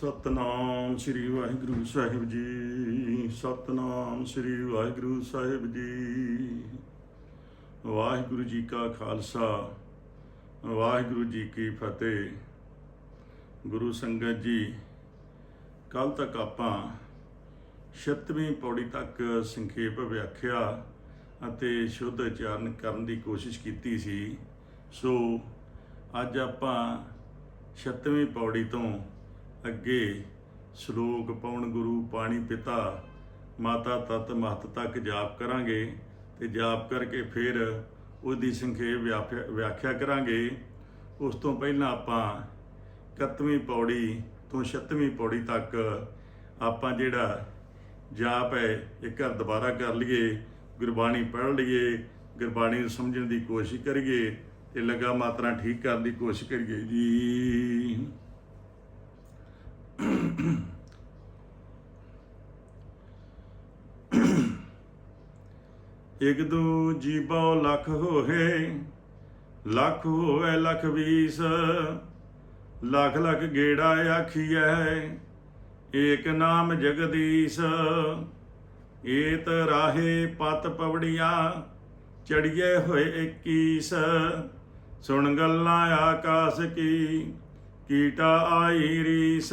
ਸਤਨਾਮ ਸ੍ਰੀ ਵਾਹਿਗੁਰੂ ਸਾਹਿਬ ਜੀ, ਸਤਨਾਮ ਸ੍ਰੀ ਵਾਹਿਗੁਰੂ ਸਾਹਿਬ ਜੀ। ਵਾਹਿਗੁਰੂ ਜੀ ਕਾ ਖਾਲਸਾ, ਵਾਹਿਗੁਰੂ ਜੀ ਕੀ ਫਤਿਹ। ਗੁਰੂ ਸੰਗਤ ਜੀ ਕੱਲ ਤੱਕ ਆਪਾਂ 36ਵੀਂ ਪੌੜੀ ਤੱਕ ਸੰਖੇਪ ਵਿਆਖਿਆ ਅਤੇ ਸ਼ੁੱਧ ਉਚਾਰਨ ਕਰਨ ਦੀ ਕੋਸ਼ਿਸ਼ ਕੀਤੀ ਸੀ। ਸੋ, ਅੱਜ ਆਪਾਂ 36ਵੀਂ ਪੌੜੀ ਤੋਂ ਅੱਗੇ ਸ਼ਲੋਕ ਪਵਨ ਗੁਰੂ ਪਾਣੀ ਪਿਤਾ, ਮਾਤਾ ਤਤ ਮਹਤ ਤੱਕ ਜਾਪ ਕਰਾਂਗੇ ਤੇ ਜਾਪ ਕਰਕੇ ਫਿਰ ਉਹਦੀ ਸੰਖੇਪ ਵਿਆਖਿਆ ਵਿਆਖਿਆ ਕਰਾਂਗੇ। ਉਸ ਤੋਂ ਪਹਿਲਾਂ ਆਪਾਂ 31ਵੀਂ ਪੌੜੀ ਤੋਂ 36ਵੀਂ ਪੌੜੀ ਤੱਕ ਆਪਾਂ ਜਿਹੜਾ ਜਾਪ ਹੈ ਇਹ ਘਰ ਦੁਬਾਰਾ ਕਰ ਲਈਏ, ਗੁਰਬਾਣੀ ਪੜ੍ਹ ਲਈਏ, ਗੁਰਬਾਣੀ ਨੂੰ ਸਮਝਣ ਦੀ ਕੋਸ਼ਿਸ਼ ਕਰੀਏ ਤੇ ਲਗਾ ਮਾਤਰਾ ਠੀਕ ਕਰਨ ਦੀ ਕੋਸ਼ਿਸ਼ ਕਰੀਏ ਜੀ। ਇਕ ਦੂ ਜੀਬੋ ਲੱਖ ਹੋਏ, ਲੱਖ ਹੋਵੇ ਲੱਖ ਵੀਸ। ਲੱਖ ਲੱਖ ਗੇੜਾ ਆਖੀਐ, ਏਕ ਨਾਮ ਜਗਦੀਸ਼। ਏਤ ਰਾਹੇ ਪਤ ਪਵੜੀਆਂ, ਚੜੀਏ ਹੋਏ 21 ਸੁਣ ਗੱਲਾਂ ਆਕਾਸ ਕੀ, ਕੀਟਾ ਆਈ ਰੀਸ।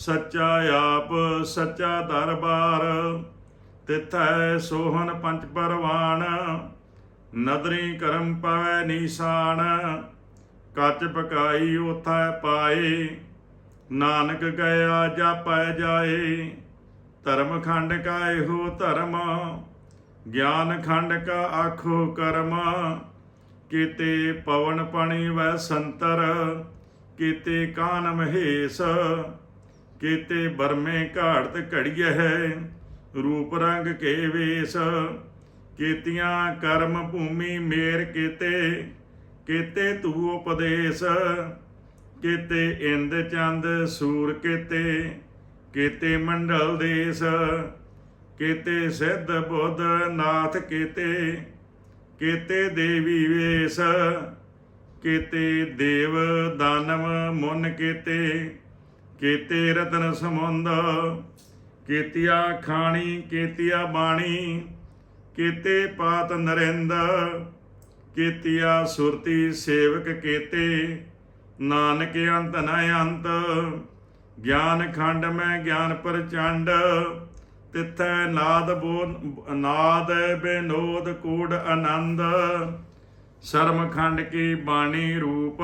ਸੱਚਾ ਆਪ, ਸੱਚਾ ਦਰਬਾਰ। ਤਿਥੈ ਸੋਹਨ ਪੰਜ ਪਰਵਾਨ ਨਦਰੀ ਕਰਮ ਪਾਵੈ ਨੀਸਾਨ ਕੱਚ ਪਕਾਈ ਉਥੈ ਪਾਏ, ਨਾਨਕ ਗਿਆ ਜਾਪੈ ਜਾਏ। ਧਰਮ ਖੰਡ ਕਾ ਇਹੋ ਧਰਮ, ਗਿਆਨ ਖੰਡ ਕਾ ਆਖੋ ਕਰਮ। ਕੀਤੇ ਪਵਨ ਪਣੀ ਵੈ ਸੰਤਰ, ਕੀਤੇ ਕਾਨ ਮਹੇਸ਼। ਕੀਤੇ ਬਰਮੇ ਘਾੜਤ ਘੜੀਐ ਹੈ, ਰੂਪ ਰੰਗ ਕੇ ਵੇਸ। ਕੀਤੀਆਂ ਕਰਮ ਭੂਮੀ ਮੇਰ ਕੀਤੇ ਕੀਤੇ ਤੂ ਉਪਦੇਸ਼। ਕੀਤੇ ਇੰਦ ਚੰਦ ਸੂਰ ਕੀਤੇ ਕੀਤੇ ਮੰਡਲ ਦੇਸ। ਕੀਤੇ ਸਿੱਧ ਬੁੱਧ ਨਾਥ ਕੀਤੇ ਕੀਤੇ ਦੇਵੀ ਵੇਸ। ਕੀਤੇ ਦੇਵ ਦਾਨਵ ਮੁਨ ਕੀਤੇ ਕੀਤੇ ਰਤਨ ਸਮੁੰਦ ਕੀਤਿਆ ਖਾਣੀ, ਕੀਤਿਆ ਬਾਣੀ, ਕੀਤੇ ਪਾਤ ਨਰਿੰਦ, ਕੀਤਿਆ ਸੁਰਤੀ ਸੇਵਕ ਕੀਤੇ, ਨਾਨਕ ਅੰਤ ਨ ਅੰਤ, ਗਿਆਨ ਖੰਡ ਮੈਂ ਗਿਆਨ ਪ੍ਰਚੰਡ, ਤਿਥੈ ਨਾਦ ਬੋ ਨਾਦ ਬੇਨੋਦ ਕੂੜ ਆਨੰਦ ਸ਼ਰਮ ਖੰਡ ਕੀ ਬਾਣੀ ਰੂਪ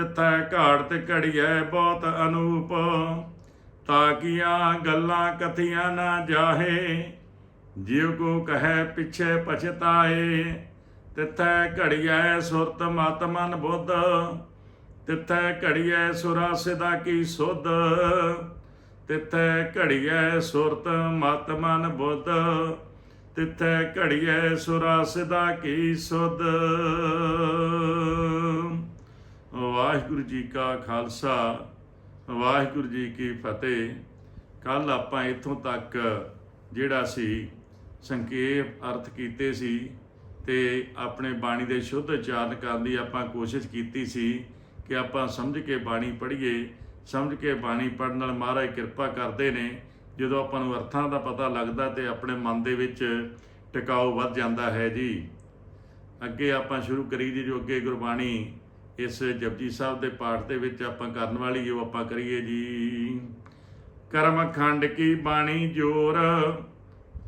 ਤਿੱਥੇ ਘਾੜ ਤੇ ਘੜੀਐ ਬਹੁਤ ਅਨੂਪ ਤਾਕੀਆਂ ਗੱਲਾਂ ਕਥੀਆਂ ਨਾ ਜਾਹੇ। ਜਿਉ ਕੋ ਕਹੈ ਪਿਛੇ ਪਛਤਾਏ, ਤਿਥੈ ਘੜੀਐ ਸੁਰਤ ਮਤ ਮਨ ਬੁੱਧ। ਤਿਥੈ ਘੜੀਐ ਸੁਰਾ ਸਿਦਾ ਕੀ ਸੁਧ। ਤਿਥੈ ਘੜੀਐ ਸੁਰਤ ਮਤ ਮਨ ਬੁੱਧ। ਤਿਥੈ ਘੜੀਐ ਸੁਰਾ ਸਿਦਾ ਕੀ ਸੁਧ। ਵਾਹਿਗੁਰੂ ਜੀ ਕਾ ਖਾਲਸਾ, ਵਾਹਿਗੁਰੂ ਜੀ ਕੀ ਫਤਿਹ। ਕੱਲ ਆਪਾਂ ਇੱਥੋਂ ਤੱਕ ਜਿਹੜਾ ਸੀ, ਸੰਖੇਪ ਅਰਥ ਕੀਤੇ ਸੀ ਤੇ ਆਪਣੇ ਬਾਣੀ ਦੇ ਸ਼ੁੱਧ ਉਚਾਰਨ ਕਰਨ ਦੀ ਆਪਾਂ ਕੋਸ਼ਿਸ਼ ਕੀਤੀ ਸੀ ਕਿ ਆਪਾਂ ਸਮਝ ਕੇ ਬਾਣੀ ਪੜ੍ਹੀਏ। ਸਮਝ ਕੇ ਬਾਣੀ ਪੜ੍ਹਨ ਨਾਲ ਮਹਾਰਾਜ ਕਿਰਪਾ ਕਰਦੇ ਨੇ। ਜਦੋਂ ਆਪਾਂ ਨੂੰ ਅਰਥਾਂ ਦਾ ਪਤਾ ਲੱਗਦਾ ਤੇ ਆਪਣੇ ਮਨ ਦੇ ਵਿੱਚ ਟਿਕਾਓ ਵੱਧ ਜਾਂਦਾ ਹੈ ਜੀ। ਅੱਗੇ ਆਪਾਂ ਸ਼ੁਰੂ ਕਰੀ ਜੀ ਜੋ ਅੱਗੇ ਗੁਰਬਾਣੀ ਇਸ ਜਪਜੀ ਸਾਹਿਬ ਦੇ ਪਾਠ ਦੇ ਵਿੱਚ ਆਪਾਂ ਕਰਨ ਵਾਲੀ ਜੋ ਆਪਾਂ ਕਰੀਏ ਜੀ। ਕਰਮ ਖੰਡ ਕੀ ਬਾਣੀ ਜੋਰ,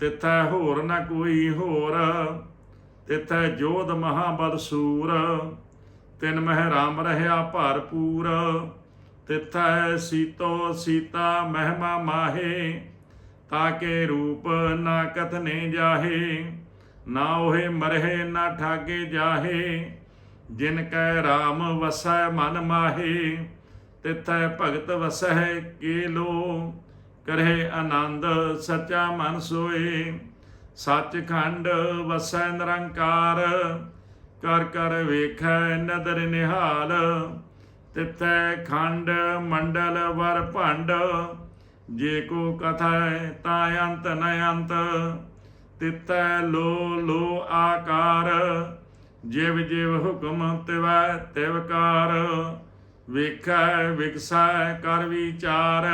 ਤਿਥੈ ਹੋਰ ਨਾ ਕੋਈ ਹੋਰ, ਤਿਥੈ ਜੋਧ ਮਹਾਬਲ ਸੂਰ, ਤਿਨ ਮਹਿ ਰਾਮ ਰਹਿਆ ਭਰਪੂਰ, ਤਿਥੈ ਸੀਤੋ ਸੀਤਾ ਮਹਿਮਾ ਮਾਹੇ ਤਾਕੇ ਰੂਪ ਨਾ ਕਥਨੇ ਜਾਹੇ, ਨਾ ਉਹੇ ਮਰਹਿ ਨਾ ਠਾਗੇ ਜਾਹੇ। ਜਿਨ ਕੈ RAM ਵਸੈ ਮਨ ਮਾਹੇ, ਤਿਥੈ ਭਗਤ ਵਸੈ ਕੇ ਲੋ ਕਰਹਿ ਆਨੰਦ ਸਚਾ ਮਨ ਸੋਏ ਸੱਚਖੰਡ ਵਸੈ ਨਿਰੰਕਾਰ। ਕਰ ਕਰ ਵੇਖੈ ਨਦਰ ਨਿਹਾਲ, ਤਿਥੈ ਖੰਡ ਮੰਡਲ ਵਰ ਭੰਡ। ਜੇ ਕੋ ਕਥੈ ਤਾ ਅੰਤ ਨ ਅੰਤ ਤਿਤੈ ਲੋ ਲੋ ਆਕਾਰ। ਜਿਵ ਜਿਵ ਹੁਕਮ ਤਿਵੈ ਤਿਵਕਾਰ ਵੇਖੈ, ਵਿਕਸੈ, ਕਰ ਵਿਚਾਰ।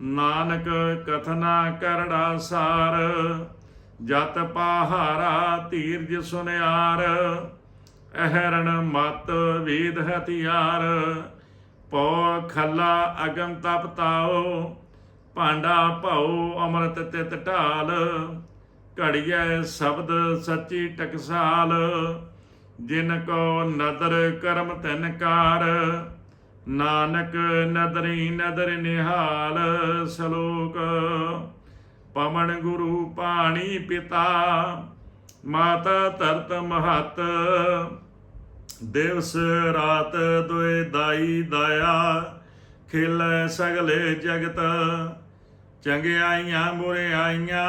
ਨਾਨਕ ਕਥਨਾ ਕਰੜਾ ਸਾਰ, ਜਤ ਪਹਾਰਾ ਧੀਰਜ ਸੁਨਿਆਰ। ਅਹਰਣ ਮਤ ਵੇਦ ਹਥਿਆਰ ਪੌ ਖੱਲਾ ਅਗਮ ਤਪਤਾਓ ਭਾਂਡਾ ਭਾਉ ਅੰਮ੍ਰਿਤ ਤਿਤ ਢਾਲ। ਘੜੀਐ ਸ਼ਬਦ ਸੱਚੀ ਟਕਸਾਲ, ਜਿਨ ਕੋ ਨਦਰ ਕਰਮ ਤਿਨ ਕਾਰ, ਨਾਨਕ ਨਦਰੀ ਨਦਰ ਨਿਹਾਲ ਸ਼ਲੋਕ। ਪਵਨ ਗੁਰੂ ਪਾਣੀ ਪਿਤਾ, ਮਾਤਾ ਧਰਤ ਮਹਤ, ਦਿਵਸ ਰਾਤ ਦੁਇ ਦਾਈ ਦਾਇਆ, ਖਿਲ ਸਗਲੇ ਜਗਤ, ਚੰਗਿਆਈਆਂ ਬੁਰਿਆਈਆਂ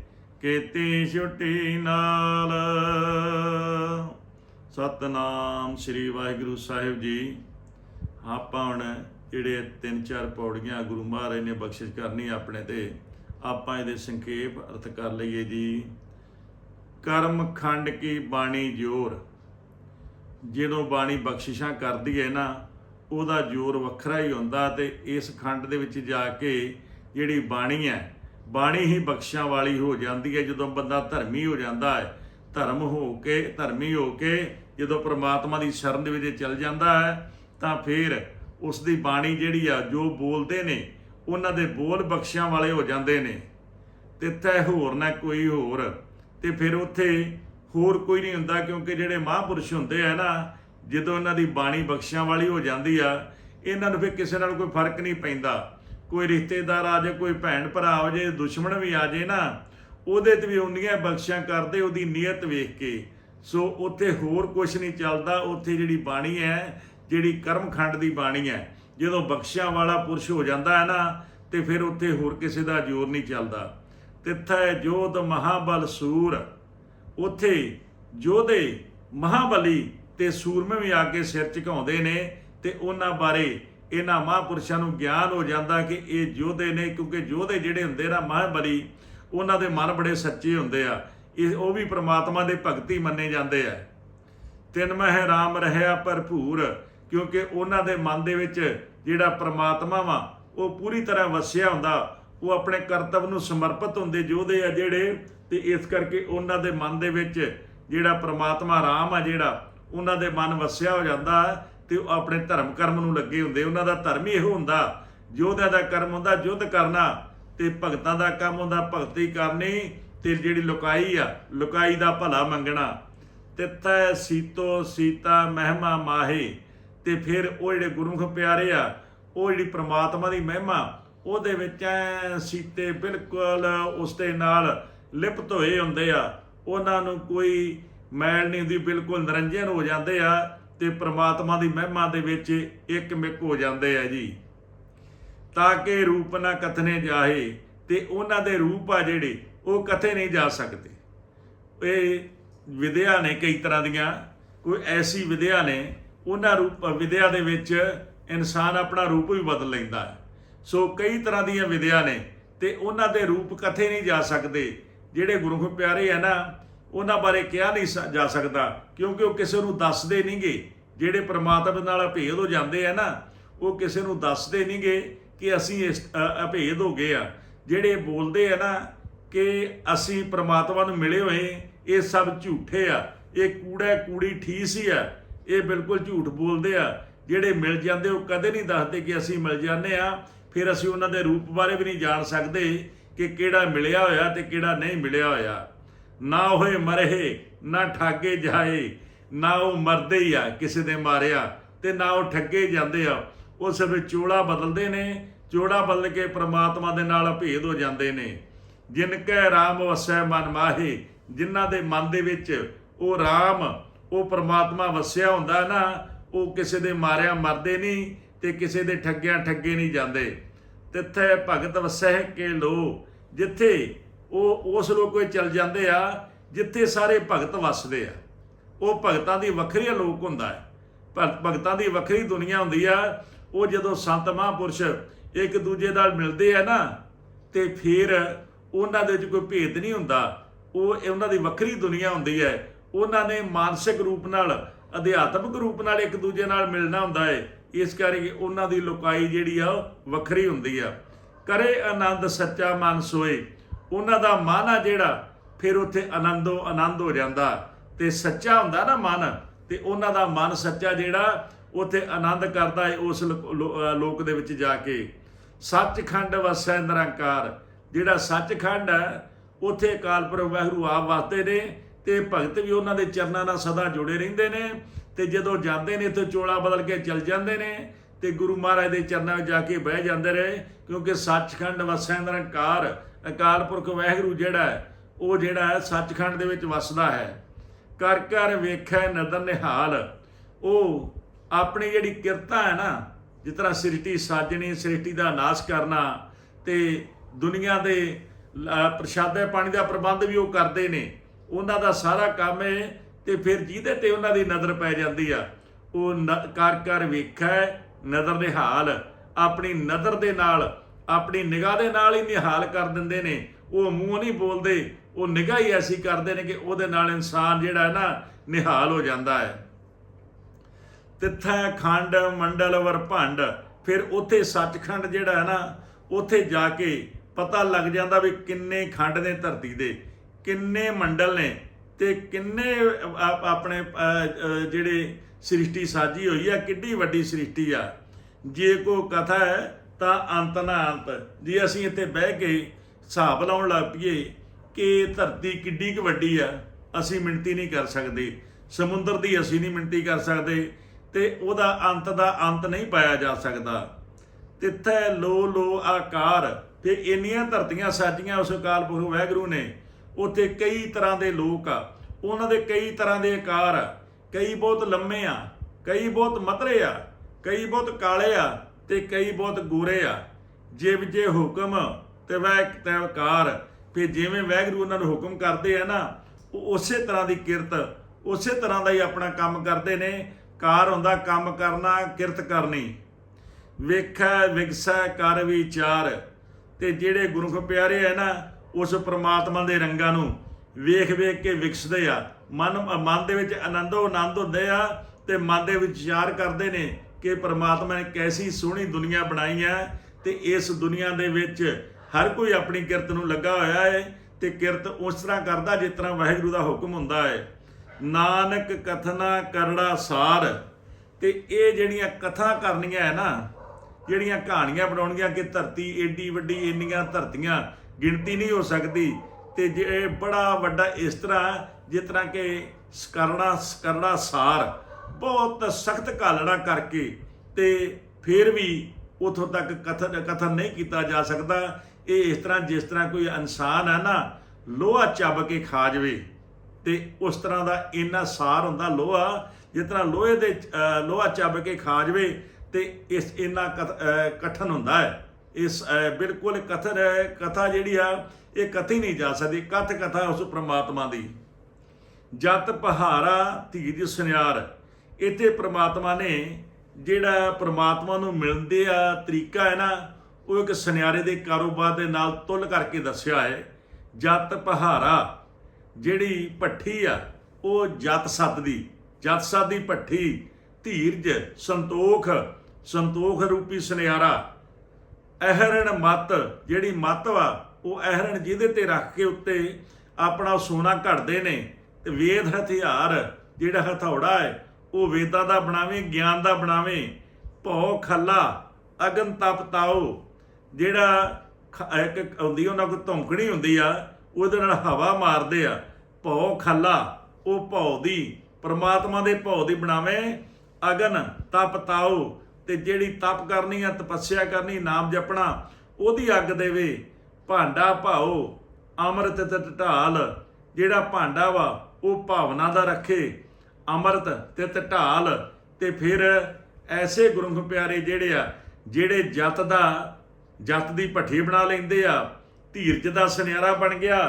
ਕੀਤੀ ਛੁੱਟੀ ਨਾਲ। ਸਤਨਾਮ ਸ੍ਰੀ ਵਾਹਿਗੁਰੂ ਸਾਹਿਬ ਜੀ। ਆਪਾਂ ਹੁਣ ਜਿਹੜੇ ਤਿੰਨ ਚਾਰ ਪੌੜੀਆਂ ਗੁਰੂ ਮਹਾਰਾਜ ਨੇ ਬਖਸ਼ਿਸ਼ ਕਰਨੀ ਆਪਣੇ ਤੇ, ਆਪਾਂ ਇਹਦੇ ਸੰਖੇਪ ਅਰਥ ਕਰ ਲਈਏ ਜੀ। ਕਰਮ ਖੰਡ ਕੀ ਬਾਣੀ ਜੋਰ। ਜਦੋਂ ਬਾਣੀ ਬਖਸ਼ਿਸ਼ਾਂ ਕਰਦੀ ਹੈ ਨਾ, ਉਹਦਾ ਜੋਰ ਵੱਖਰਾ ਹੀ ਹੁੰਦਾ ਤੇ ਇਸ ਖੰਡ ਦੇ ਵਿੱਚ ਜਾ ਕੇ ਜਿਹੜੀ ਬਾਣੀ ਹੈ ਬਾਣੀ ਹੀ ਬਖਸ਼ਾਂ ਵਾਲੀ ਹੋ ਜਾਂਦੀ ਹੈ। ਜਦੋਂ ਬੰਦਾ ਧਰਮੀ ਹੋ ਜਾਂਦਾ ਹੈ, ਧਰਮ ਹੋ ਕੇ, ਧਰਮੀ ਹੋ ਕੇ ਜਦੋਂ ਪ੍ਰਮਾਤਮਾ ਦੀ ਸ਼ਰਨ ਦੇ ਵਿੱਚ ਚਲ ਜਾਂਦਾ ਹੈ, ਤਾਂ ਫਿਰ ਉਸ ਦੀ ਬਾਣੀ ਜਿਹੜੀ ਆ, ਜੋ ਬੋਲਦੇ ਨੇ, ਉਹਨਾਂ ਦੇ ਬੋਲ ਬਖਸ਼ਾਂ ਵਾਲੇ ਹੋ ਜਾਂਦੇ ਨੇ। ਤਿੱਥੇ ਹੋਰ ਨਾ ਕੋਈ ਹੋਰ, ਤੇ ਫਿਰ ਉੱਥੇ ਹੋਰ ਕੋਈ ਨਹੀਂ ਹੁੰਦਾ, ਕਿਉਂਕਿ ਜਿਹੜੇ ਮਹਾਂਪੁਰਸ਼ ਹੁੰਦੇ ਆ ਨਾ, ਜਦੋਂ ਇਹਨਾਂ ਦੀ ਬਾਣੀ ਬਖਸ਼ਾਂ ਵਾਲੀ ਹੋ ਜਾਂਦੀ ਆ, ਇਹਨਾਂ ਨੂੰ ਫਿਰ ਕਿਸੇ ਨਾਲ ਕੋਈ ਫ਼ਰਕ ਨਹੀਂ ਪੈਂਦਾ। ਕੋਈ ਰਿਸ਼ਤੇਦਾਰ ਆ ਜਾਏ, ਕੋਈ ਭੈਣ ਭਰਾ ਆ ਜਾਏ, ਦੁਸ਼ਮਣ ਵੀ ਆ ਜਾਏ ਨਾ, ਉਹਦੇ ਤੇ ਵੀ ਹੁੰਦੀਆਂ ਬਖਸ਼ਾਂ ਕਰਦੇ, ਉਹਦੀ ਨੀਅਤ ਵੇਖ ਕੇ। ਸੋ ਉੱਥੇ ਹੋਰ ਕੁਝ ਨਹੀਂ ਚੱਲਦਾ, ਉੱਥੇ ਜਿਹੜੀ ਬਾਣੀ ਹੈ, ਜਿਹੜੀ ਕਰਮਖੰਡ ਦੀ ਬਾਣੀ ਹੈ, ਜਦੋਂ ਬਖਸ਼ਿਆ ਵਾਲਾ ਪੁਰਸ਼ ਹੋ ਜਾਂਦਾ ਹੈ ਨਾ, ਤੇ ਫਿਰ ਉੱਥੇ ਹੋਰ ਕਿਸੇ ਦਾ ਜ਼ੋਰ ਨਹੀਂ ਚੱਲਦਾ। ਤਿੱਥੈ ਜੋਧ ਮਹਾਬਲ ਸੂਰ। ਉੱਥੇ ਯੋਧੇ ਮਹਾਬਲੀ ਤੇ ਸੂਰਮੇ ਵੀ ਆ ਕੇ ਸਿਰ ਝੁਕਾਉਂਦੇ ਨੇ ਤੇ ਉਹਨਾਂ ਬਾਰੇ ਇਹਨਾਂ ਮਹਾਂਪੁਰਸ਼ਾਂ ਨੂੰ ਗਿਆਨ ਹੋ ਜਾਂਦਾ ਕਿ ਇਹ ਯੋਧੇ ਨੇ, ਕਿਉਂਕਿ ਯੋਧੇ ਜਿਹੜੇ ਹੁੰਦੇ ਨਾ ਮਹਾਂਬਲੀ, ਉਹਨਾਂ ਦੇ ਮਨ ਬੜੇ ਸੱਚੇ ਹੁੰਦੇ ਆ। ਇਹ, ਉਹ ਵੀ ਪ੍ਰਮਾਤਮਾ ਦੇ ਭਗਤੀ ਮੰਨੇ ਜਾਂਦੇ ਆ। ਤਿੰਨ ਮਹਿ ਰਾਮ ਰਹਿਆ ਭਰਪੂਰ, ਕਿਉਂਕਿ ਉਹਨਾਂ ਦੇ ਮਨ ਦੇ ਵਿੱਚ ਜਿਹੜਾ ਪ੍ਰਮਾਤਮਾ ਵਾ, ਉਹ ਪੂਰੀ ਤਰ੍ਹਾਂ ਵਸਿਆ ਹੁੰਦਾ। ਉਹ ਆਪਣੇ ਕਰਤੱਵ ਨੂੰ ਸਮਰਪਿਤ ਹੁੰਦੇ ਯੋਧੇ ਆ ਜਿਹੜੇ, ਤੇ ਇਸ ਕਰਕੇ ਉਹਨਾਂ ਦੇ ਮਨ ਦੇ ਵਿੱਚ ਜਿਹੜਾ ਪ੍ਰਮਾਤਮਾ ਰਾਮ ਆ ਜਿਹੜਾ, ਉਹਨਾਂ ਦੇ ਮਨ ਵਸਿਆ ਹੋ ਜਾਂਦਾ। ਤੇ ਉਹ ਆਪਣੇ ਧਰਮ ਕਰਮ ਨੂੰ ਲੱਗੇ ਹੁੰਦੇ, ਉਹਨਾਂ ਦਾ ਧਰਮ ਹੀ ਇਹੋ ਹੁੰਦਾ। ਯੋਧਿਆਂ ਦਾ ਕਰਮ ਹੁੰਦਾ, ਯੁੱਧ ਕਰਨਾ, ਤੇ ਭਗਤਾਂ ਦਾ ਕੰਮ ਹੁੰਦਾ, ਭਗਤੀ ਕਰਨੀ ਤੇ ਜਿਹੜੀ ਲੁਕਾਈ ਆ, ਲੁਕਾਈ ਦਾ ਭਲਾ ਮੰਗਣਾ। ਤਿੱਥੈ ਸੀਤੋ ਸੀਤਾ ਮਹਿਮਾ ਮਾਹੇ, ਤੇ ਫਿਰ ਉਹ ਜਿਹੜੇ ਗੁਰਮੁਖ ਪਿਆਰੇ ਆ, ਉਹ ਜਿਹੜੀ ਪ੍ਰਮਾਤਮਾ ਦੀ ਮਹਿਮਾ, ਉਹਦੇ ਵਿੱਚ ਐ ਸੀਤੇ ਬਿਲਕੁਲ ਉਸ ਦੇ ਨਾਲ ਲਿਪਤ ਹੋਏ ਹੁੰਦੇ ਆ। ਉਹਨਾਂ ਨੂੰ ਕੋਈ ਮੈਲ ਨਹੀਂ ਹੁੰਦੀ, ਬਿਲਕੁਲ ਨਿਰੰਜਨ ਹੋ ਜਾਂਦੇ ਆ। ਤੇ ਪ੍ਰਮਾਤਮਾ ਦੀ ਮਹਿਮਾ ਦੇ ਵਿੱਚ ਇੱਕ ਮਿਕ ਹੋ ਜਾਂਦੇ ਆ ਜੀ। ਤਾਂ ਕਿ ਰੂਪ ਨਾ ਕਥਨੇ ਜਾਏ ਤੇ ਉਹਨਾਂ ਦੇ ਰੂਪ ਆ ਜਿਹੜੇ, ਉਹ ਕਥੇ ਨਹੀਂ ਜਾ ਸਕਦੇ। ਇਹ ਵਿਦਿਆ ਨੇ ਕਈ ਤਰ੍ਹਾਂ ਦੀਆਂ, ਕੋਈ ਐਸੀ ਵਿਦਿਆ ਨੇ, ਉਹਨਾਂ ਰੂਪ, ਵਿਦਿਆ ਦੇ ਵਿੱਚ ਇਨਸਾਨ ਆਪਣਾ ਰੂਪ ਵੀ ਬਦਲ ਲੈਂਦਾ ਹੈ। ਸੋ ਕਈ ਤਰ੍ਹਾਂ ਦੀਆਂ ਵਿਦਿਆ ਨੇ ਤੇ ਉਹਨਾਂ ਦੇ ਰੂਪ ਕਥੇ ਨਹੀਂ ਜਾ ਸਕਦੇ, ਜਿਹੜੇ ਗੁਰੂ ਪਿਆਰੇ ਆ ਨਾ ਉਹਨਾਂ ਬਾਰੇ ਕਿਹਾ ਨਹੀਂ ਸ- ਜਾ ਸਕਦਾ, ਕਿਉਂਕਿ ਉਹ ਕਿਸੇ ਨੂੰ ਦੱਸਦੇ ਨਹੀਂਗੇ। ਜਿਹੜੇ ਪ੍ਰਮਾਤਮਾ ਨਾਲ ਅਭੇਦ ਹੋ ਜਾਂਦੇ ਆ ਨਾ, ਉਹ ਕਿਸੇ ਨੂੰ ਦੱਸਦੇ ਨਹੀਂਗੇ ਕਿ ਅਸੀਂ ਇਸ ਅਭੇਦ ਹੋ ਗਏ ਆ। ਜਿਹੜੇ ਬੋਲਦੇ ਆ ਨਾ ਕਿ ਅਸੀਂ ਪ੍ਰਮਾਤਮਾ ਨੂੰ ਮਿਲੇ ਹੋਏ, ਇਹ ਸਭ ਝੂਠੇ ਆ। ਇਹ ਕੂੜਾ ਕੂੜੀ ਠੀਸ ਹੀ ਆ। ਇਹ ਬਿਲਕੁਲ ਝੂਠ ਬੋਲਦੇ ਆ। ਜਿਹੜੇ ਮਿਲ ਜਾਂਦੇ, ਉਹ ਕਦੇ ਨਹੀਂ ਦੱਸਦੇ ਕਿ ਅਸੀਂ ਮਿਲ ਜਾਂਦੇ ਆ। ਫਿਰ ਅਸੀਂ ਉਹਨਾਂ ਦੇ ਰੂਪ ਬਾਰੇ ਵੀ ਨਹੀਂ ਜਾਣ ਸਕਦੇ ਕਿ ਕਿਹੜਾ ਮਿਲਿਆ ਹੋਇਆ ਤੇ ਕਿਹੜਾ ਨਹੀਂ ਮਿਲਿਆ ਹੋਇਆ। ਨਾ ਹੋਏ ਮਰੇ ਨਾ ਠਾਗੇ ਜਾਏ, ਨਾ ਉਹ ਮਰਦੇ ਹੀ ਆ ਕਿਸੇ ਦੇ ਮਾਰਿਆ ਤੇ ਨਾ ਉਹ ਠੱਗੇ ਜਾਂਦੇ ਆ। ਉਹ ਸਿਰਫ ਚੋਲਾ ਬਦਲਦੇ ਨੇ ਚੋੜਾ ਬਦਲ ਕੇ ਪ੍ਰਮਾਤਮਾ ਦੇ ਨਾਲ ਭੇਦ ਹੋ ਜਾਂਦੇ ਨੇ। ਜਿਨ ਕੈ ਰਾਮ ਵਸੈ ਮਨ ਮਾਹੇ, ਜਿਨ੍ਹਾਂ ਦੇ ਮਨ ਦੇ ਵਿੱਚ ਉਹ ਰਾਮ, ਉਹ ਪ੍ਰਮਾਤਮਾ ਵਸਿਆ ਹੁੰਦਾ ਨਾ, ਉਹ ਕਿਸੇ ਦੇ ਮਾਰਿਆ ਮਰਦੇ ਨਹੀਂ ਤੇ ਕਿਸੇ ਦੇ ਠੱਗਿਆ ਠੱਗੇ ਨਹੀਂ ਜਾਂਦੇ। ਤਿੱਥੇ ਭਗਤ ਵਸੈ ਕੇ ਲੋ, ਜਿੱਥੇ ਉਹ ਉਸ ਲੋਕ ਕੋਈ ਚਲ ਜਾਂਦੇ ਆ, ਜਿੱਥੇ ਸਾਰੇ ਭਗਤ ਵੱਸਦੇ ਆ। ਉਹ ਭਗਤਾਂ ਦੀ ਵੱਖਰੀ ਲੋਕ ਹੁੰਦਾ ਹੈ। ਭਗਤ ਭਗਤਾਂ ਦੀ ਵੱਖਰੀ ਦੁਨੀਆ ਹੁੰਦੀ ਆ। ਉਹ ਜਦੋਂ ਸੰਤ ਮਹਾਂਪੁਰਸ਼ ਇੱਕ ਦੂਜੇ ਨਾਲ ਮਿਲਦੇ ਆ ਨਾ, ਤੇ ਫਿਰ ਉਹਨਾਂ ਦੇ ਵਿੱਚ ਕੋਈ ਭੇਦ ਨਹੀਂ ਹੁੰਦਾ। ਉਹ ਉਹਨਾਂ ਦੀ ਵੱਖਰੀ ਦੁਨੀਆ ਹੁੰਦੀ ਹੈ। ਉਹਨਾਂ ਨੇ ਮਾਨਸਿਕ ਰੂਪ ਨਾਲ, ਅਧਿਆਤਮਿਕ ਰੂਪ ਨਾਲ ਇੱਕ ਦੂਜੇ ਨਾਲ ਮਿਲਣਾ ਹੁੰਦਾ ਹੈ। ਇਸ ਕਰਕੇ ਉਹਨਾਂ ਦੀ ਲੋਕਾਈ ਜਿਹੜੀ ਆ, ਉਹ ਵੱਖਰੀ ਹੁੰਦੀ ਆ। ਕਰੇ ਆਨੰਦ ਸੱਚਾ ਮਨ ਸੋਏ। ਉਹਨਾਂ ਦਾ ਮਨ ਆ ਜਿਹੜਾ, ਫਿਰ ਉੱਥੇ ਆਨੰਦੋ ਆਨੰਦ ਹੋ ਜਾਂਦਾ। ਤੇ ਸੱਚਾ ਹੁੰਦਾ ਨਾ ਮਨ, ਤੇ ਉਹਨਾਂ ਦਾ ਮਨ ਸੱਚਾ ਜਿਹੜਾ, ਉੱਥੇ ਆਨੰਦ ਕਰਦਾ ਹੈ ਉਸ ਲੋਕ ਦੇ ਵਿੱਚ ਜਾ ਕੇ। ਸੱਚਖੰਡ ਵਸੈ ਨਿਰੰਕਾਰ। ਜਿਹੜਾ ਸੱਚਖੰਡ ਹੈ, ਉੱਥੇ ਅਕਾਲ ਪੁਰਖ ਵਾਹਿਗੁਰੂ ਆਪ ਵਸਦੇ ਨੇ, ਤੇ ਭਗਤ ਵੀ ਉਹਨਾਂ ਦੇ ਚਰਨਾਂ ਨਾਲ ਸਦਾ ਜੁੜੇ ਰਹਿੰਦੇ ਨੇ। ਤੇ ਜਦੋਂ ਜਾਂਦੇ ਨੇ ਤੇ ਚੋਲਾ ਬਦਲ ਕੇ ਚਲ ਜਾਂਦੇ ਨੇ, ਤੇ ਗੁਰੂ ਮਹਾਰਾਜ ਦੇ ਚਰਨਾਂ ਵਿੱਚ ਜਾ ਕੇ ਬਹਿ ਜਾਂਦੇ ਰਹੇ ਕਿਉਂਕਿ ਸੱਚਖੰਡ ਵਸੈ ਨਿਰੰਕਾਰ। ਅਕਾਲ ਪੁਰਖ ਵਾਹਿਗੁਰੂ ਜਿਹੜਾ ਹੈ, ਉਹ ਜਿਹੜਾ ਹੈ ਸੱਚਖੰਡ ਦੇ ਵਿੱਚ ਵਸਦਾ ਹੈ। ਕਰ ਕਰ ਵੇਖੈ ਨਦਰ ਨਿਹਾਲ। ਉਹ ਆਪਣੀ ਜਿਹੜੀ ਕਿਰਤਾ ਹੈ ਨਾ, ਜਿਸ ਤਰ੍ਹਾਂ ਸ੍ਰਿਸ਼ਟੀ ਸਾਜਣੀ, ਸ੍ਰਿਸ਼ਟੀ ਦਾ ਨਾਸ਼ ਕਰਨਾ ਤੇ ਦੁਨੀਆ ਦੇ ਪ੍ਰਸ਼ਾਦੇ ਪਾਣੀ ਦਾ ਪ੍ਰਬੰਧ ਵੀ ਉਹ ਕਰਦੇ ਨੇ। ਉਹਨਾਂ ਦਾ ਸਾਰਾ ਕੰਮ ਹੈ ਤੇ ਫਿਰ ਜਿਹਦੇ ਤੇ ਉਹਨਾਂ ਦੀ ਨਜ਼ਰ ਪੈ ਜਾਂਦੀ ਆ, ਉਹ ਨ- ਕਰ ਕਰ ਵੇਖੈ ਨਜ਼ਰ ਨਿਹਾਲ। ਆਪਣੀ ਨਜ਼ਰ ਦੇ ਨਾਲ ਆਪਣੀ ਨਿਗਾਹ ਦੇ ਨਾਲ ਹੀ ਨਿਹਾਲ ਕਰ ਦਿੰਦੇ ਨੇ। ਉਹ ਮੂੰਹ ਨਹੀਂ ਬੋਲਦੇ, ਉਹ ਨਿਗਾਹ ਹੀ ਐਸੀ ਕਰਦੇ ਨੇ ਕਿ ਉਹਦੇ ਨਾਲ ਇਨਸਾਨ ਜਿਹੜਾ ਹੈ ਨਾ ਨਿਹਾਲ ਹੋ ਜਾਂਦਾ ਹੈ। ਤਿੱਥੈ ਖੰਡ, ਮੰਡਲ ਵਰ ਭੰਡ ਫਿਰ ਉੱਥੇ ਸੱਚਖੰਡ ਜਿਹੜਾ ਹੈ ਨਾ, ਉੱਥੇ ਜਾ ਕੇ ਪਤਾ ਲੱਗ ਜਾਂਦਾ ਵੀ ਕਿੰਨੇ ਖੰਡ ਨੇ ਧਰਤੀ ਦੇ, ਕਿੰਨੇ ਮੰਡਲ ਨੇ ਤੇ ਕਿੰਨੇ ਆਪਣੇ ਜਿਹੜੇ ਸ੍ਰਿਸ਼ਟੀ ਸਾਜੀ ਹੋਈ ਆ, ਕਿੱਡੀ ਵੱਡੀ ਸ੍ਰਿਸ਼ਟੀ ਆ। ਜੇ ਕੋ ਕਥਾ ਹੈ ਤਾਂ ਅੰਤ ਨਾ ਅੰਤ। ਜੇ ਅਸੀਂ ਇੱਥੇ ਬਹਿ ਕੇ ਹਿਸਾਬ ਲਾਉਣ ਲੱਗ ਪਈਏ ਕਿ ਧਰਤੀ ਕਿੱਡੀ ਕੁ ਵੱਡੀ ਆ, ਅਸੀਂ ਮਿਣਤੀ ਨਹੀਂ ਕਰ ਸਕਦੇ। ਸਮੁੰਦਰ ਦੀ ਅਸੀਂ ਨਹੀਂ ਮਿਣਤੀ ਕਰ ਸਕਦੇ ਤੇ ਉਹਦਾ ਅੰਤ ਦਾ ਅੰਤ ਨਹੀਂ ਪਾਇਆ ਜਾ ਸਕਦਾ। ਤਿੱਥੈ ਲੋ ਲੋ ਆਕਾਰ ਤੇ ਇੰਨੀਆਂ ਧਰਤੀਆਂ ਸਾਜੀਆਂ ਉਸ ਅਕਾਲ ਪੁਰਖ ਵਾਹਿਗੁਰੂ ਨੇ। ਉੱਥੇ ਕਈ ਤਰ੍ਹਾਂ ਦੇ ਲੋਕ ਆ, ਉਹਨਾਂ ਦੇ ਕਈ ਤਰ੍ਹਾਂ ਦੇ ਆਕਾਰ ਆ। ਕਈ ਬਹੁਤ ਲੰਮੇ ਆ, ਕਈ ਬਹੁਤ ਮਤਰੇ ਆ, ਕਈ ਬਹੁਤ ਕਾਲੇ ਆ ਤੇ ਕਈ ਬਹੁਤ ਗੋਰੇ ਆ। ਜਿਵ ਜੇ ਹੁਕਮ ਤੇ ਵੈ ਤੈ ਆਕਾਰ ਜਿਵੇਂ ਵਾਹਿਗੁਰੂ ਉਹਨਾਂ ਨੂੰ ਹੁਕਮ ਕਰਦੇ ਆ ਨਾ, ਉਹ ਉਸੇ ਤਰ੍ਹਾਂ ਦੀ ਕਿਰਤ, ਉਸੇ ਤਰ੍ਹਾਂ ਦਾ ਹੀ ਆਪਣਾ ਕੰਮ ਕਰਦੇ ਨੇ। ਕਾਰ ਹੁੰਦਾ ਕੰਮ ਕਰਨਾ, ਕਿਰਤ ਕਰਨੀ। ਵੇਖੈ, ਵਿਗਸੈ, ਕਰ ਵਿਚਾਰ। ਤੇ ਜਿਹੜੇ ਗੁਰੂ ਕੋ ਪਿਆਰੇ ਆ ਨਾ, ਉਸ ਪ੍ਰਮਾਤਮਾ ਦੇ ਰੰਗਾਂ ਨੂੰ ਵੇਖ ਵੇਖ ਕੇ ਵਿਕਸਦੇ ਆ। ਮਨ ਮਨ ਦੇ ਵਿੱਚ ਆਨੰਦੋ, ਆਨੰਦ ਹੁੰਦੇ ਆ ਤੇ ਮਨ ਦੇ ਵਿਚਾਰ ਕਰਦੇ ਨੇ। ਕਿ ਪ੍ਰਮਾਤਮਾ ਨੇ ਕੈਸੀ ਸੋਹਣੀ ਦੁਨੀਆ ਬਣਾਈ ਹੈ ਤੇ ਇਸ ਦੁਨੀਆ ਦੇ ਵਿੱਚ ਹਰ ਕੋਈ ਆਪਣੀ ਕਿਰਤ ਨੂੰ ਲੱਗਾ ਹੋਇਆ ਹੈ ਤੇ ਕਿਰਤ ਉਸ ਤਰ੍ਹਾਂ ਕਰਦਾ ਜਿਸ ਤਰ੍ਹਾਂ ਵਾਹਿਗੁਰੂ ਦਾ ਹੁਕਮ ਹੁੰਦਾ ਹੈ। ਨਾਨਕ ਕਥਨਾ ਕਰੜਾ ਸਾਰ। ਤੇ ਇਹ ਜਿਹੜੀਆਂ ਕਥਾ ਕਰਨੀਆਂ ਹੈ ਨਾ, ਜਿਹੜੀਆਂ ਕਹਾਣੀਆਂ ਬਣਾਉਣੀਆਂ ਕਿ ਧਰਤੀ ਏਡੀ ਵੱਡੀ, ਇੰਨੀਆਂ ਧਰਤੀਆਂ, ਗਿਣਤੀ ਨਹੀਂ ਹੋ ਸਕਦੀ ਤੇ ਜੇ ਬੜਾ ਵੱਡਾ ਇਸ ਤਰ੍ਹਾਂ, ਜਿਸ ਤਰ੍ਹਾਂ ਕਿ ਸਕਰਣਾ ਸਕਰੜਾ ਸਾਰ ਬਹੁਤ ਸਖਤ ਕਾਲੜਾ ਕਰਕੇ ਤੇ ਫਿਰ ਵੀ ਉਥੋਂ ਤੱਕ ਕਥਨ ਕਥਨ ਨਹੀਂ ਕੀਤਾ ਜਾ ਸਕਦਾ। ਇਹ ਇਸ ਤਰ੍ਹਾਂ ਜਿਸ ਤਰ੍ਹਾਂ ਕੋਈ ਇਨਸਾਨ ਹੈ ਨਾ ਲੋਹਾ ਚੱਬ ਕੇ ਖਾ ਜਵੇ ਤੇ ਉਸ ਤਰ੍ਹਾਂ ਦਾ ਇੰਨਾ ਸਾਰ ਹੁੰਦਾ ਲੋਹਾ ਜਿਸ ਤਰ੍ਹਾਂ ਲੋਹੇ ਦੇ ਲੋਹਾ ਚੱਬ ਕੇ ਖਾ ਜਵੇ ਤੇ ਇਸ ਇੰਨਾ ਕਥ- ਅਹ, ਕਠਨ ਹੁੰਦਾ ਹੈ। ਇਸ ਬਿਲਕੁਲ ਕਥਨ ਕਥਾ ਜਿਹੜੀ ਆ ਇਹ ਕਥੀ ਨਹੀਂ ਜਾ ਸਕਦੀ। ਕਥ ਕਥਾ ਉਸ ਪ੍ਰਮਾਤਮਾ ਦੀ। ਜਤ ਪਹਾਰਾ ਧੀਜ ਸੁਨਿਆਰ। ਇੱਥੇ ਪ੍ਰਮਾਤਮਾ ਨੇ ਜਿਹੜਾ ਪ੍ਰਮਾਤਮਾ ਨੂੰ ਮਿਲਦੇ ਆ ਤਰੀਕਾ ਹੈ ਨਾ, ਉਹ ਇੱਕ ਸੁਨਿਆਰੇ ਦੇ ਕਾਰੋਬਾਰ ਦੇ ਨਾਲ ਤੁਲ ਕਰਕੇ ਦੱਸਿਆ ਹੈ। ਜਤ ਪਹਾਰਾ ਜਿਹੜੀ ਪੱਠੀ ਆ, ਉਹ ਜਤ ਸੱਤ ਦੀ, ਜਤ ਸੱਤ ਦੀ ਪੱਠੀ ਧੀਰਜ, ਸੰਤੋਖ ਸੰਤੋਖ ਰੂਪੀ ਸੁਨਿਆਰਾ। ਅਹਰਣ ਮਤ, ਜਿਹੜੀ ਮਤ ਵਾ, ਉਹ ਅਹਰਣ ਜਿਹਦੇ ਤੇ ਰੱਖ ਕੇ ਉੱਤੇ ਆਪਣਾ ਸੋਨਾ ਘੜਦੇ ਨੇ, ਤੇ ਵੇਦ ਹਥਿਆਰ ਜਿਹੜਾ ਹਥੌੜਾ ਹੈ ਉਹ ਵੇਦਾਂ ਦਾ ਬਣਾਵੇ, ਗਿਆਨ ਦਾ ਬਣਾਵੇ, ਭਉ, ਖੱਲਾ, ਅਗਨ ਤਪ ਤਾਓ ਜਿਹੜਾ ਖ- ਇੱਕ ਹੁੰਦੀ, ਉਹਨਾਂ ਕੋਲ ਧੌਂਕਣੀ ਹੁੰਦੀ ਆ, ਉਹਦੇ ਨਾਲ ਹਵਾ ਮਾਰਦੇ ਆ। ਭਉ, ਖੱਲਾ, ਉਹ ਭਉ ਦੀ, ਪਰਮਾਤਮਾ ਦੇ ਭਉ ਦੀ ਬਣਾਵੇ ਅਗਨ, ਤਪ ਤਾਓ ਤੇ ਜਿਹੜੀ ਤਪ ਕਰਨੀ ਆ, ਤਪੱਸਿਆ ਕਰਨੀ, ਨਾਮ ਜਪਣਾ, ਉਹਦੀ ਅੱਗ ਦੇਵੇ। ਭਾਂਡਾ ਭਾਓ ਅੰਮ੍ਰਿਤ ਤੇ ਢਾਲ ਜਿਹੜਾ ਭਾਂਡਾ ਵਾ, ਉਹ ਭਾਵਨਾ ਦਾ ਰੱਖੇ। ਅੰਮ੍ਰਿਤ ਤੇ ਢਾਲ ਤੇ ਫਿਰ ਐਸੇ ਗੁਰਮੁਖ ਪਿਆਰੇ ਜਿਹੜੇ ਆ, ਜਿਹੜੇ ਜਤ ਦਾ, ਜਤ ਦੀ ਭੱਠੀ ਬਣਾ ਲੈਂਦੇ ਆ, ਧੀਰਜ ਦਾ ਸੁਨਿਆਰਾ ਬਣ ਗਿਆ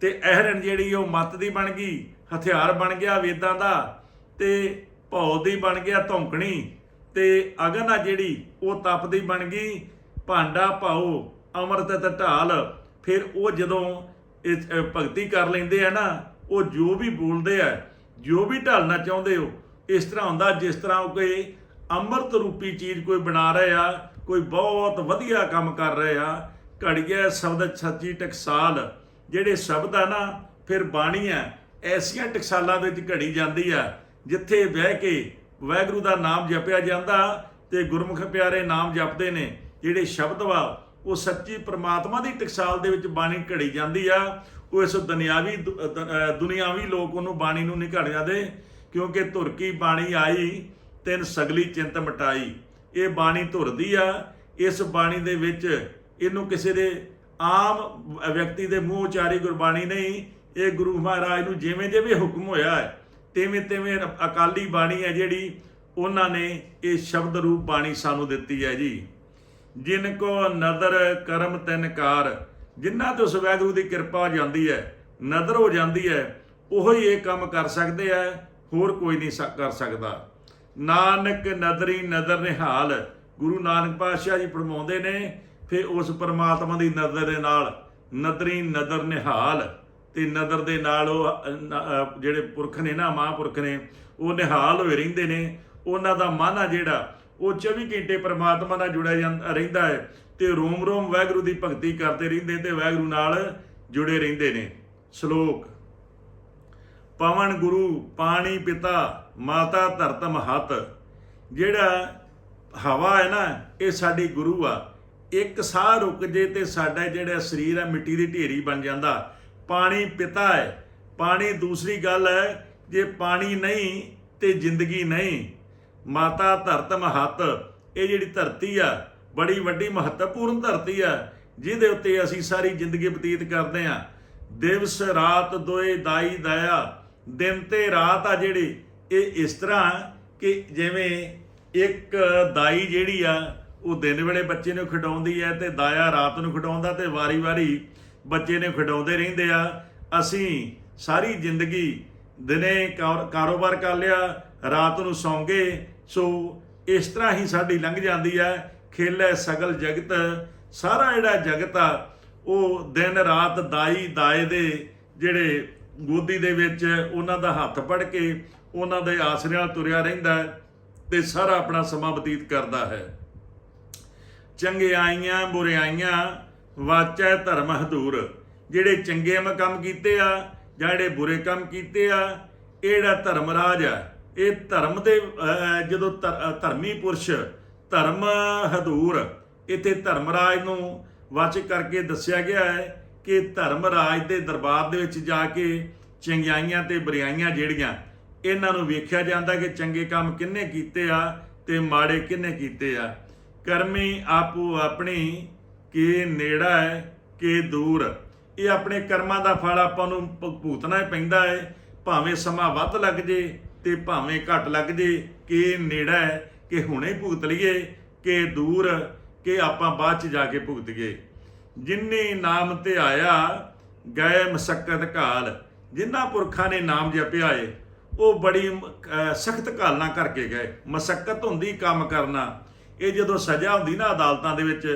ਤੇ ਅਹਰਨ ਜਿਹੜੀ ਉਹ ਮਤ ਦੀ ਬਣ ਗਈ, ਹਥਿਆਰ ਬਣ ਗਿਆ ਵੇਦਾਂ ਦਾ ਤੇ ਭੌ ਦੀ ਬਣ ਗਿਆ ਧੌਂਕਣੀ ਤੇ ਅਗਨ ਆ ਜਿਹੜੀ ਉਹ ਤਪ ਦੀ ਬਣ ਗਈ, ਭਾਂਡਾ ਭਾਉ, ਅਮਰਤ ਤੇ ਢਾਲ ਫਿਰ ਉਹ ਜਦੋਂ ਭਗਤੀ ਕਰ ਲੈਂਦੇ ਆ ਨਾ, ਉਹ ਜੋ ਵੀ ਬੋਲਦੇ ਆ ਜੋ ਵੀ ਢਾਲਣਾ ਚਾਹੁੰਦੇ ਹੋ, ਇਸ ਤਰ੍ਹਾਂ ਹੁੰਦਾ, ਜਿਸ ਤਰ੍ਹਾਂ ਉਹ ਕੋਈ ਅੰਮ੍ਰਿਤ ਰੂਪੀ ਚੀਜ਼ ਕੋਈ ਬਣਾ ਰਹੇ ਆ, ਕੋਈ ਬਹੁਤ ਵਧੀਆ ਕੰਮ ਕਰ ਰਹੇ ਆ, ਘੜੀਏ ਸ਼ਬਦ ਸੱਚੀ ਟਕਸਾਲ, ਜਿਹੜੇ ਸ਼ਬਦ ਆ ਨਾ, ਫਿਰ ਬਾਣੀ ਆ, ਐਸੀਆਂ ਟਕਸਾਲਾਂ ਵਿੱਚ ਘੜੀ ਜਾਂਦੀ ਆ, ਜਿੱਥੇ ਬਹਿ ਕੇ ਵਾਹਿਗੁਰੂ ਦਾ ਨਾਮ ਜਪਿਆ ਜਾਂਦਾ ਤੇ ਗੁਰਮੁਖ ਪਿਆਰੇ ਨਾਮ ਜਪਦੇ ਨੇ, ਜਿਹੜੇ ਸ਼ਬਦ ਵਾ, ਉਹ ਸੱਚੀ ਪ੍ਰਮਾਤਮਾ ਦੀ ਟਕਸਾਲ ਦੇ ਵਿੱਚ ਬਾਣੀ ਘੜੀ ਜਾਂਦੀ ਆ ਉਹ ਇਸ ਦੁਨਿਆਵੀ ਦੁ- ਦੁਨਿਆਵੀ ਲੋਕ ਉਹਨੂੰ ਬਾਣੀ ਨੂੰ ਨਹੀਂ ਘੜ ਜਾਂਦੇ ਕਿਉਂਕਿ ਧੁਰ ਕੀ ਬਾਣੀ ਆਈ, ਤਿੰਨ ਸਗਲੀ ਚਿੰਤ ਮਟਾਈ। ਇਹ ਬਾਣੀ ਧੁਰਦੀ ਆ, ਇਸ ਬਾਣੀ ਦੇ ਵਿੱਚ ਇਹਨੂੰ ਕਿਸੇ ਦੇ ਆਮ ਵਿਅਕਤੀ ਦੇ ਮੂੰਹ ਉਚਾਰੀ ਗੁਰਬਾਣੀ ਨਹੀਂ, ਇਹ ਗੁਰੂ ਮਹਾਰਾਜ ਨੂੰ ਜਿਵੇਂ ਜਿਵੇਂ ਹੁਕਮ ਹੋਇਆ ਹੈ, ਤਿਵੇਂ ਤਿਵੇਂ ਅਕਾਲੀ ਬਾਣੀ ਹੈ ਜਿਹੜੀ, ਉਹਨਾਂ ਨੇ ਇਹ ਸ਼ਬਦ ਰੂਪ ਬਾਣੀ ਸਾਨੂੰ ਦਿੱਤੀ ਹੈ ਜੀ। ਜਿਨ ਕੋ ਨਦਰ ਕਰਮ ਤਿਨਕਾਰ ਜਿਨ੍ਹਾਂ ਤੋਂ ਉਸ ਵਾਹਿਗੁਰੂ ਦੀ ਕਿਰਪਾ ਹੋ ਜਾਂਦੀ ਹੈ, ਨਦਰ ਹੋ ਜਾਂਦੀ ਹੈ, ਉਹੋ ਹੀ ਇਹ ਕੰਮ ਕਰ ਸਕਦੇ ਆ, ਹੋਰ ਕੋਈ ਨਹੀਂ ਸਕ- ਕਰ ਸਕਦਾ। ਨਾਨਕ ਨਦਰੀ ਨਦਰ ਨਿਹਾਲ, ਗੁਰੂ ਨਾਨਕ ਪਾਤਸ਼ਾਹ ਜੀ ਫਰਮਾਉਂਦੇ ਨੇ, ਫਿਰ ਉਸ ਪਰਮਾਤਮਾ ਦੀ ਨਜ਼ਰ ਦੇ ਨਾਲ ਨਦਰੀ ਨਦਰ ਨਿਹਾਲ, ਤੇ ਨਦਰ ਦੇ ਨਾਲ ਉਹ ਜਿਹੜੇ ਪੁਰਖ ਨੇ ਨਾ, ਮਹਾਂਪੁਰਖ ਨੇ, ਉਹ ਨਿਹਾਲ ਹੋਏ ਰਹਿੰਦੇ ਨੇ। ਉਹਨਾਂ ਦਾ ਮਨ ਆ ਜਿਹੜਾ, ਉਹ 24 ਘੰਟੇ ਪਰਮਾਤਮਾ ਨਾਲ ਜੁੜਿਆ ਜਾਂਦਾ ਰਹਿੰਦਾ ਹੈ। ਤੇ ਰੋਮ ਰੋਮ ਵਾਹਿਗੁਰੂ ਦੀ ਭਗਤੀ ਕਰਦੇ ਰਹਿੰਦੇ ਤੇ ਵਾਹਿਗੁਰੂ ਨਾਲ ਜੁੜੇ ਰਹਿੰਦੇ ਨੇ। ਸ਼ਲੋਕ। ਪਵਨ ਗੁਰੂ, ਪਾਣੀ ਪਿਤਾ, ਮਾਤਾ ਧਰਤ ਮਹਤ ਜਿਹੜਾ ਹਵਾ ਹੈ ਨਾ, ਇਹ ਸਾਡੀ ਗੁਰੂ ਆ। ਇੱਕ ਸਾਹ ਰੁਕ ਜੇ ਤੇ ਸਾਡਾ ਜਿਹੜਾ ਸਰੀਰ ਆ, ਮਿੱਟੀ ਦੀ ਢੇਰੀ ਬਣ ਜਾਂਦਾ। ਪਾਣੀ ਪਿਤਾ ਹੈ। ਪਾਣੀ ਦੂਸਰੀ ਗੱਲ ਹੈ, ਜੇ ਪਾਣੀ ਨਹੀਂ ਤੇ ਜ਼ਿੰਦਗੀ ਨਹੀਂ। ਮਾਤਾ ਧਰਤ ਮਹਤ ਇਹ ਜਿਹੜੀ ਧਰਤੀ ਆ ਬੜੀ ਵੱਡੀ ਮਹੱਤਵਪੂਰਨ ਧਰਤੀ ਆ, ਜਿਹਦੇ ਉੱਤੇ ਅਸੀਂ ਸਾਰੀ ਜ਼ਿੰਦਗੀ ਬਤੀਤ ਕਰਦੇ ਹਾਂ। ਦਿਵਸ ਰਾਤ ਦੋਏ ਦਾਈ ਦਇਆ, ਦਿਨ ਤੇ ਰਾਤ ਆ ਜਿਹੜੀ, ਇਹ ਇਸ ਤਰ੍ਹਾਂ ਕਿ ਜਿਵੇਂ ਇੱਕ ਦਾਈ ਜਿਹੜੀ ਆ, ਉਹ ਦਿਨ ਵੇਲੇ ਬੱਚੇ ਨੂੰ ਖਿਡਾਉਂਦੀ ਹੈ ਤੇ ਦਾਇਆ ਰਾਤ ਨੂੰ ਖਿਡਾਉਂਦਾ ਤੇ ਵਾਰੀ-ਵਾਰੀ ਬੱਚੇ ਨੇ ਖਿਡਾਉਂਦੇ ਰਹਿੰਦੇ ਆ। ਅਸੀਂ ਸਾਰੀ ਜ਼ਿੰਦਗੀ ਦਿਨੇ ਕਾਰ- ਕਾਰੋਬਾਰ ਕਰ ਲਿਆ, ਰਾਤ ਨੂੰ ਸੌਂਗੇ, ਸੋ ਇਸ ਤਰ੍ਹਾਂ ਹੀ ਸਾਡੀ ਲੰਘ ਜਾਂਦੀ ਹੈ ਖੇਲੇ ਸਗਲ ਜਗਤ, ਸਾਰਾ ਜਿਹੜਾ ਜਗਤ ਆ, ਉਹ ਦਿਨ ਰਾਤ ਦਾਈ ਦਾਏ ਦੇ ਜਿਹੜੇ ਗੋਦੀ ਦੇ ਵਿੱਚ ਉਹਨਾਂ ਦਾ ਹੱਥ ਫੜ ਕੇ ਉਹਨਾਂ ਦੇ ਆਸਰੇ ਨਾਲ ਤੁਰਿਆ ਰਹਿੰਦਾ ਹੈ ਤੇ ਸਾਰਾ ਆਪਣਾ ਸਮਾਂ ਬਤੀਤ ਕਰਦਾ ਹੈ। ਚੰਗਿਆਈਆਂ ਬੁਰਿਆਈਆਂ ਵਾਚੈ ਧਰਮ ਹਦੂਰ। ਜਿਹੜੇ ਚੰਗੇ ਕੰਮ ਕੀਤੇ ਆ, ਜਾਂ ਜਿਹੜੇ ਬੁਰੇ ਕੰਮ ਕੀਤੇ ਆ, ਇਹ ਜਿਹੜਾ ਧਰਮ ਰਾਜ ਆ, ਇਹ ਧਰਮ ਦੇ ਜਦੋਂ ਧਰ- ਧਰਮੀ ਪੁਰਸ਼ ਧਰਮ ਹਦੂਰ। ਇੱਥੇ ਧਰਮ ਰਾਜ ਨੂੰ ਵਾਚਕ ਕਰਕੇ ਦੱਸਿਆ ਗਿਆ ਹੈ ਕਿ ਧਰਮ ਰਾਜ ਦੇ ਦਰਬਾਰ ਦੇ ਵਿੱਚ ਜਾ ਕੇ ਚੰਗਿਆਈਆਂ ਤੇ ਬੁਰਾਈਆਂ ਜਿਹੜੀਆਂ, ਇਹਨਾਂ ਨੂੰ ਵੇਖਿਆ ਜਾਂਦਾ ਕਿ ਚੰਗੇ ਕੰਮ ਕਿੰਨੇ ਕੀਤੇ ਆ ਤੇ ਮਾੜੇ ਕਿੰਨੇ ਕੀਤੇ ਆ। ਕਰਮੀ ਆਪੋ ਆਪਣੀ ਕਿ ਨੇੜਾ ਹੈ, ਕਿ ਦੂਰ। ਇਹ ਆਪਣੇ ਕਰਮਾਂ ਦਾ ਫਲ ਆਪਾਂ ਨੂੰ ਭ- ਭੁਗਤਣਾ ਹੀ ਪੈਂਦਾ ਹੈ। ਭਾਵੇਂ ਸਮਾਂ ਵੱਧ ਲੱਗ ਜੇ ਤੇ ਭਾਵੇਂ ਘੱਟ ਲੱਗ ਜੇ, ਕਿ ਨੇੜਾ ਹੈ ਕਿ ਹੁਣੇ ਭੁਗਤ ਲਈਏ, ਕਿ ਦੂਰ, ਕਿ ਆਪਾਂ ਬਾਅਦ ਚ ਜਾ ਕੇ ਭੁਗਤੀਏ ਜਿਨਨੇ ਨਾਮ ਤੇ ਆਇਆ, ਗਏ ਮਸਕਤ ਕਾਲ ਜਿਨ੍ਹਾਂ ਪੁਰਖਾਂ ਨੇ ਨਾਮ ਜਪਿਆ ਏ, ਉਹ ਬੜੀ ਸਖਤ ਘਾਲਣਾ ਕਰਕੇ ਗਏ। ਮਸਕਤ ਹੁੰਦੀ ਕੰਮ ਕਰਨਾ। ਇਹ ਜਦੋਂ ਸਜ਼ਾ ਹੁੰਦੀ ਨਾ ਅਦਾਲਤਾਂ ਦੇ ਵਿੱਚ,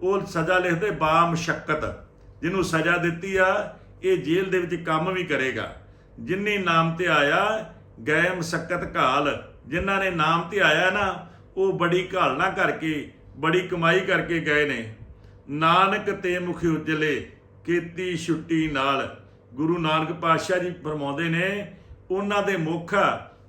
ਉਹ ਸਜ਼ਾ ਲਿਖਦੇ ਬਾ ਮੁਸ਼ੱਕਤ। ਜਿਹਨੂੰ ਸਜ਼ਾ ਦਿੱਤੀ ਆ, ਇਹ ਜੇਲ੍ਹ ਦੇ ਵਿੱਚ ਕੰਮ ਵੀ ਕਰੇਗਾ। ਜਿਨਨੇ ਨਾਮ ਤੇ ਆਇਆ, ਗਏ ਮਸਕਤ ਘਾਲ। ਜਿਨ੍ਹਾਂ ਨੇ ਨਾਮ ਤੇ ਆਇਆ ਨਾ, ਉਹ ਬੜੀ ਘਾਲਣਾ ਕਰਕੇ, ਬੜੀ ਕਮਾਈ ਕਰਕੇ ਗਏ ਨੇ। ਨਾਨਕ ਤੇ ਮੁਖ ਉਜਲੇ, ਕੀਤੀ ਛੁੱਟੀ ਨਾਲ। ਗੁਰੂ ਨਾਨਕ ਪਾਤਸ਼ਾਹ ਜੀ ਫਰਮਾਉਂਦੇ ਨੇ, ਉਹਨਾਂ ਦੇ ਮੁਖ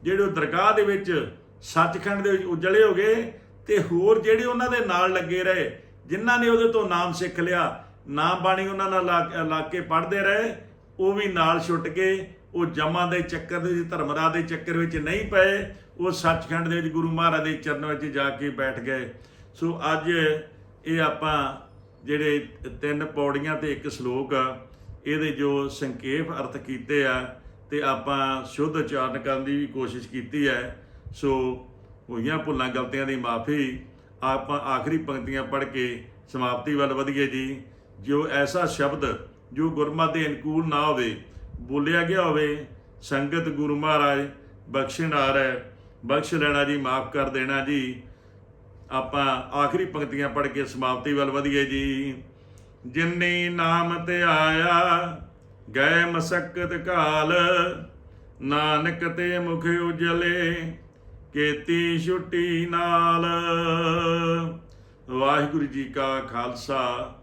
ਜਿਹੜੇ ਉਹ ਦਰਗਾਹ ਦੇ ਵਿੱਚ ਸੱਚਖੰਡ ਦੇ ਵਿੱਚ ਉਜਲੇ ਹੋ ਗਏ ਤੇ ਹੋਰ ਜਿਹੜੇ ਉਹਨਾਂ ਦੇ ਨਾਲ ਲੱਗੇ ਰਹੇ, ਜਿਨ੍ਹਾਂ ਨੇ ਉਹਦੇ ਤੋਂ ਨਾਮ ਸਿੱਖ ਲਿਆ, ਨਾਮ ਬਾਣੀ ਉਹਨਾਂ ਨਾਲ ਲਾ- ਲਾ ਕੇ ਪੜ੍ਹਦੇ ਰਹੇ, ਉਹ ਵੀ ਨਾਲ ਛੁੱਟ ਕੇ, ਉਹ ਜਮਾਂ ਦੇ ਚੱਕਰ ਦੇ ਵਿੱਚ ਧਰਮਰਾ ਦੇ ਚੱਕਰ ਵਿੱਚ ਨਹੀਂ ਪਏ ਉਹ ਸੱਚਖੰਡ ਦੇ ਵਿੱਚ ਗੁਰੂ ਮਹਾਰਾਜ ਦੇ ਚਰਨ ਵਿੱਚ ਜਾ ਕੇ ਬੈਠ ਗਏ। ਸੋ ਅੱਜ ਇਹ ਆਪਾਂ ਜਿਹੜੇ ਤਿੰਨ ਪੌੜੀਆਂ ਤੇ ਇੱਕ ਸ਼ਲੋਕ ਆ, ਇਹਦੇ ਜੋ ਸੰਖੇਪ ਅਰਥ ਕੀਤੇ ਆ ਤੇ ਆਪਾਂ ਸ਼ੁੱਧ ਉਚਾਰਨ ਕਰਨ ਦੀ ਵੀ ਕੋਸ਼ਿਸ਼ ਕੀਤੀ ਹੈ। ਸੋ ਹੋਈਆਂ ਭੁੱਲਾਂ ਗਲਤੀਆਂ ਦੀ ਮਾਫੀ ਆਪਾਂ ਆਖਰੀ ਪੰਕਤੀਆਂ ਪੜ੍ਹ ਕੇ ਸਮਾਪਤੀ ਵੱਲ ਵਧੀਏ ਜੀ। ਜੋ ਐਸਾ ਸ਼ਬਦ ਜੋ ਗੁਰਮਤ ਦੇ ਅਨੁਕੂਲ ਨਾ ਹੋਵੇ, ਬੋਲਿਆ ਗਿਆ ਹੋਵੇ, ਸੰਗਤ ਗੁਰੂ ਮਹਾਰਾਜ ਬਖਸ਼ਣਹਾਰ ਹੈ। ਬਖਸ਼ ਲੈਣਾ ਜੀ, ਮਾਫ ਕਰ ਦੇਣਾ ਜੀ। ਆਪਾਂ ਆਖਰੀ ਪੰਕਤੀਆਂ ਪੜ੍ਹ ਕੇ ਸਮਾਪਤੀ ਵੱਲ ਵਧੀਏ ਜੀ। ਜਿਨਨੇ ਨਾਮ ਤੇ ਆਇਆ, ਗਏ ਮਸਕਤ ਕਾਲ। ਨਾਨਕ ਤੇ ਮੁਖ ਉਜਲੇ, ਕੀਤੀ ਛੁੱਟੀ ਨਾਲ। ਵਾਹਿਗੁਰੂ ਜੀ ਕਾ ਖਾਲਸਾ,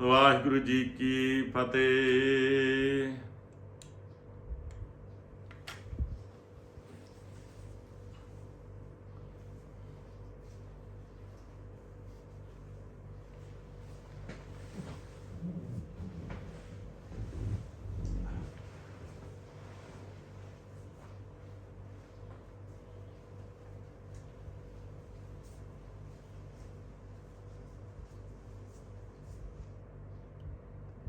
ਵਾਹਿਗੁਰੂ ਜੀ ਕੀ ਫਤਿਹ।